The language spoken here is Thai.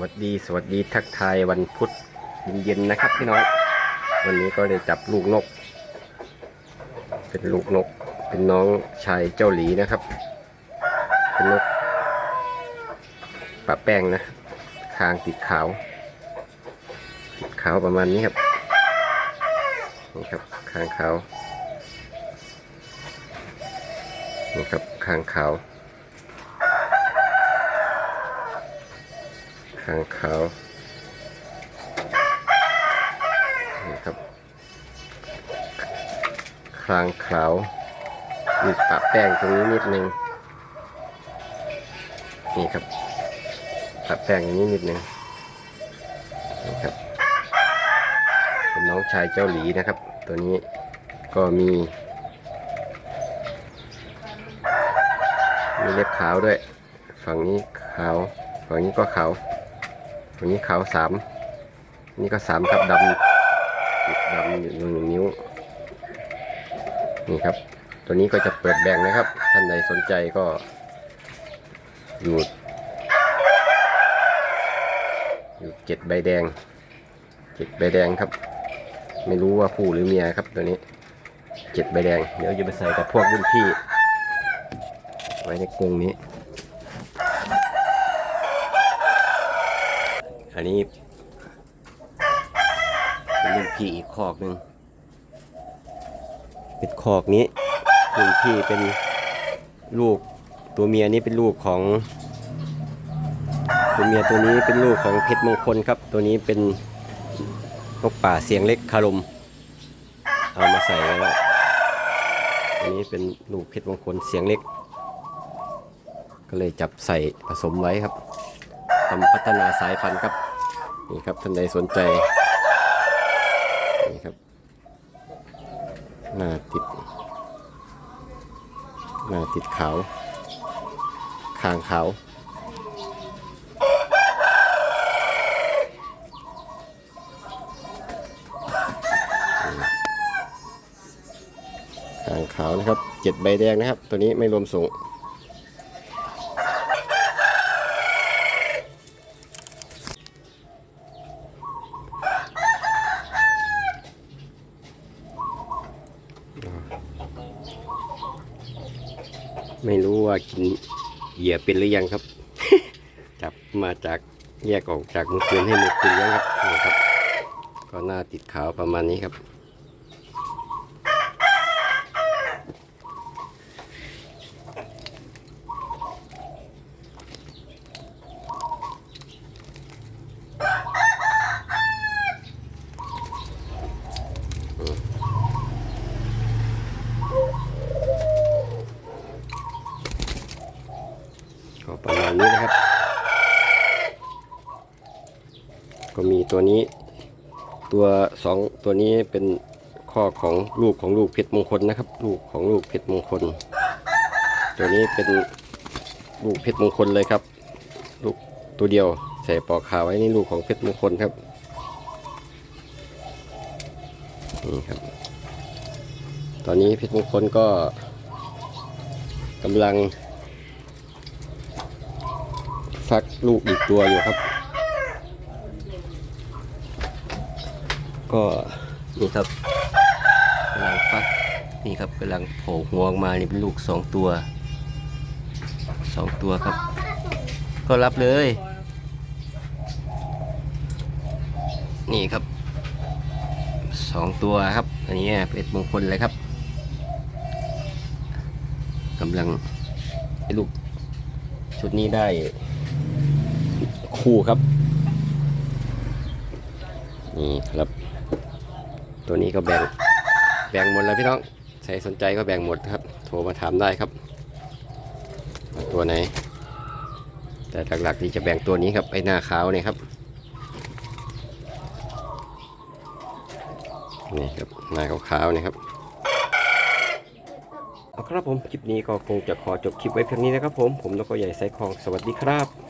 วัสดีสวัสดีทักทายวันพุธเย็นๆนะครับพี่น้องวันนี้ก็ได้จับลูกนก เป็นลูกนก เป็นน้องชายเจ้าหลีนะครับ เป็นนกปะแป้งนะคางติดขาวติดขาวประมาณนี้ครับนี่ครับคางขาวนี่ครับคางขาว ขางขาวนี่ครับคลางขาวมีปะแป้งตรงนี้นิดนึงนี่ครับปะแป้งอย่างนี้นิดนึงนี่ครับเป็นน้องชายเจ้าหลีนะครับ ตัวนี้ก็มีมีเล็บขาวด้วย ฝั่งนี้ขาว ฝั่งนี้ก็ขาว ฝั่งนี้ขาวสามนี่ก็สามครับดำดำอยู่หนึ่งนิ้ว นี่ครับ ตัวนี้ก็จะเปิดแบ่งนะครับ ท่านใดสนใจก็อยู่อยู่เจ็ดใบแดงเจ็ดใบแดงครับ ไม่รู้ว่าผู้หรือเมียครับตัวนี้เจ็ดใบแดง เดี๋ยวจะไปใส่กับพวกรุ่นพี่ ไว้ในกรงนี้ อันนี้เป็นลูกพี่อีกคอกหนึ่งเป็นคอกนี้ลูกพี่เป็นลูกตัวเมียนี้เป็นลูกของ ตัวเมียตัวนี้เป็นลูกของเพชรมงคลครับ ตัวนี้เป็นนกป่าเสียงเล็กคารมเอามาใส่แล้วอันนี้เป็นลูกเพชรมงคลเสียงเล็ก ก็เลยจับใส่ผสมไว้ครับทำพัฒนาสายพันธุ์ครับ นี่ครับท่านใดสนใจ นี่ครับหน้าติดหน้าติดขาวคางขาวคางขาวนะครับเจ็ดใบแดงนะครับ ตัวนี้ไม่รวมส่ง ไม่รู้ว่ากินเหยื่อเป็นหรือยังครับ จับมาจากแยกออกจากมือปืนให้มือปืนแล้วครับนี่ครับ ก็หน้าติดขาวประมาณนี้ครับ ก็ประมาณนี้นะครับ ก็มีตัวนี้ ตัวสองตัวนี้เป็นข้อของลูกของลูกเพชรมงคลนะครับ ลูกของลูกเพชรมงคล ตัวนี้เป็นลูกเพชรมงคลเลยครับ ลูกตัวเดียวใส่ปอกขาวไว้นี่ลูกของเพชรมงคลครับนี่ครับ ตอนนี้เพชรมงคลก็กำลัง ฟักลูกอีกตัวอยู่ครับ ก็นี่ครับกำลังฟักนี่ครับกำลังโผล่หัวออกมานี่เป็นลูกสองตัวสองตัวครับ ก็รับเลย นี่ครับสองตัวครับ อันนี้เป็นมงคลเลยครับกำลังให้ลูกชุดนี้ได้ คู่ครับ นี่ครับ ตัวนี้ก็แบ่ง แบ่งหมดแล้วพี่น้อง ใครสนใจก็แบ่งหมดครับ โทรมาถามได้ครับ ตัวไหน แต่หลักๆที่จะแบ่งตัวนี้ครับ ไอ้หน้าขาวเนี่ยครับ นี่ครับ หน้าขาวๆเนี่ยครับเอาครับผม คลิปนี้ก็คงจะขอจบคลิปไว้เพียงนี้นะครับผม ผมแล้วก็ใหญ่ไซคอง สวัสดีครับ